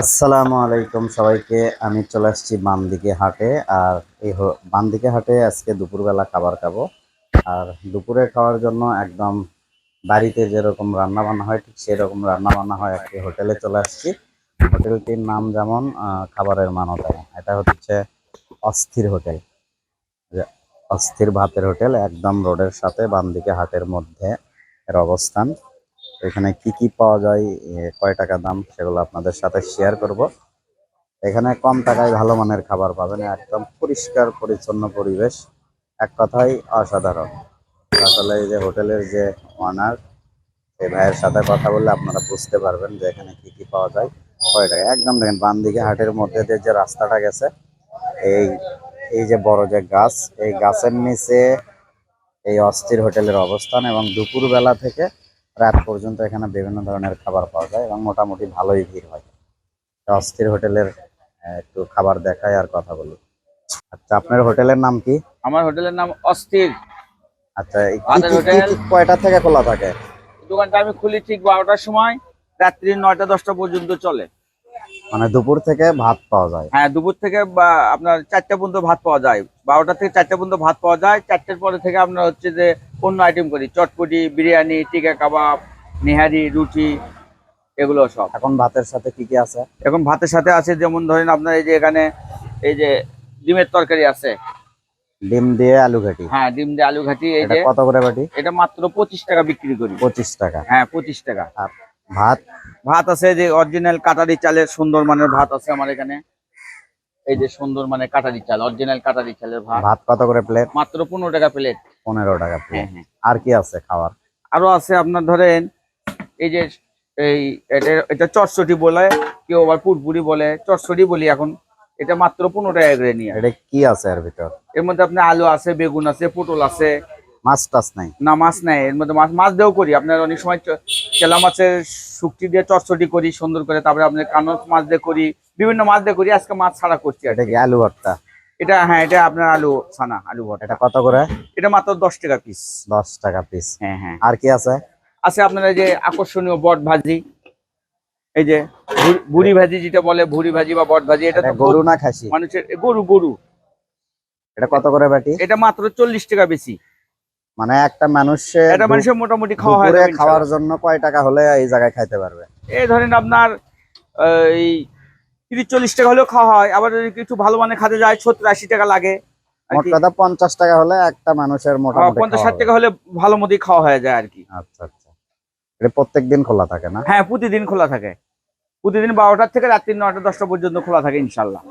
আসসালামু আলাইকুম সবাইকে। আমি চলে আসছি বামদিকে হাটে আর এই বামদিকে হাটে আজকে দুপুরবেলা খাবার খাব। আর দুপুরে খাওয়ার জন্য একদম বাড়িতে যেরকম রান্না বান্না হয়, ঠিক সেরকম রান্না বান্না হয় একটি হোটেলে চলে আসছি। হোটেলটির নাম যেমন খাবারের মানও তেমন। এটা হচ্ছে অস্থির হোটেল। অস্থির ভাতের হোটেল একদম রোডের সাথে বামদিকে হাটের মধ্যে এর অবস্থান। এখানে কি কি পাওয়া যায় কয় টাকা দাম সেগুলো আপনাদের সাথে শেয়ার করব। এখানে কম টাকায় ভালো মানের খাবার পাবেন, একদম পরিষ্কার, পরিচ্ছন্ন পরিবেশ, এক কথায় অসাধারণ। আসলে এই যে হোটেলের যে অনার সেই ভাইয়ের সাথে কথা বললে আপনারা বুঝতে পারবেন যে এখানে কি কি পাওয়া যায়, কয় টাকা। একদম দেখেন বাম দিকে হাটের মধ্যে দিয়ে যে রাস্তাটা গেছে, এই এই যে বড় যে গাছ, এই গাছের নিচে এই অস্থির হোটেলের অবস্থান এবং দুপুরবেলা থেকে রাত পর্যন্ত এখানে বিভিন্ন ধরনের খাবার পাওয়া যায় এবং মোটামুটি ভালোই ভিড় হয়। অস্থির হোটেলের একটু খাবার দেখায় আর কথা বলি। আচ্ছা আপনার হোটেলের নাম কি? আমার হোটেলের নাম অস্থির। আচ্ছা হোটেল- কয়টা থেকে খোলা থাকে? দোকানটা আমি খুলি ঠিক বারোটার সময় রাত্রি নয়টা দশটা পর্যন্ত চলে। মানে দুপুর থেকে ভাত পাওয়া যায়। হ্যাঁ দুপুর থেকে বা আপনার চারটা পর্যন্ত ভাত পাওয়া যায়। বারোটা থেকে চারটা পর্যন্ত ভাত পাওয়া যায়। চারটের পরে থেকে আপনার হচ্ছে যে অন্য আইটেম করি। চটপটি বিরিয়ানি টিকা কাবাব নিহারি রুটি এগুলো সব। এখন ভাতের সাথে কি কি আছে? এখন ভাতের সাথে আছে যেমন ধরেন আপনার এই যে এখানে এই যে ডিমের তরকারি আছে। ডিম দিয়ে আলু ঘাটি। হ্যাঁ ডিম দিয়ে আলু ঘাটি এই যে কত করে বাটি? এটা মাত্র পঁচিশ টাকা বিক্রি করি। পঁচিশ টাকা। হ্যাঁ পঁচিশ টাকা। ভাত? ভাত আছে যে অরিজিনাল কাটারি চালের সুন্দর মানের ভাত আছে আমার এখানে। এই যে সুন্দর মানে কাটারি চাল অরিজিনাল কাটারি চালের ভাত। ভাত কত করে প্লেট মাত্র পনেরো টাকা প্লেট পনেরো টাকা হ্যাঁ প্লেট হ্যাঁ। আর কি আছে খাবার আরও আছে আপনার ধরেন এই যে এই এটা এটা চটচটি বলে কেউ আবার পুরপুরি বলে চটচটি বলি এখন। এটা মাত্র পনেরো টাকা করে নিয়ে এটা কি আছে এর ভিতর? এর মধ্যে আপনার আলু আছে বেগুন আছে পটল আছে মাছ টাছ নাই। না মাছ নাই এর মধ্যে মাছ মাছ দিয়েও করি। আপনার অনেক সময় চেলা মাছের শুক্তি দিয়ে চটচটি করি সুন্দর করে। তারপরে আপনার কানো মাছ দিয়ে করি বিভিন্ন মাছ দিয়ে করি আজকে মাছ ছাড়া করছি এটা কি। আলু ভর্তা? এটা হ্যাঁ এটা আপনার আলু ছানা আলু ভর্তা। এটা কত করে? এটা মাত্র দশ টাকা পিস দশ টাকা পিস হ্যাঁ হ্যাঁ। আর কি আছে? আছে আপনার এই যে আকর্ষণীয় বট ভাজি। এই যে ভুড়ি- ভাজি যেটা বলে ভুড়ি ভাজি বা বট ভাজি এটা গরু না খাসি? মানুষের গরু গরু। এটা কত করে বাটি? এটা মাত্র চল্লিশ টাকা বেশি। মানে একটা মানুষের দু- মানুষের মোটামুটি খাওয়া হয় খাওয়ার জন্য কয় টাকা হলে এই জায়গায় খাইতে পারবে? এই ধরেন আপনার এই তিরিশ চল্লিশ টাকা হলেও খাওয়া হয় আবার যদি কিছু ভালো মানে খাতে যায় সত্তর আশি টাকা লাগে আর মোট কথা পঞ্চাশ টাকা হলে একটা মানুষের আহ, মোটামুটি পঞ্চাশ ষাট টাকা হলে ভালো মতোই খাওয়া হয়ে যায় আর কি। আচ্ছা আচ্ছা। এটা প্রত্যেক দিন খোলা থাকে না? হ্যাঁ প্রতিদিন খোলা থাকে। প্রতিদিন বারোটার থেকে রাত্রি নয়টা দশটা পর্যন্ত খোলা থাকে ইনশাল্লাহ।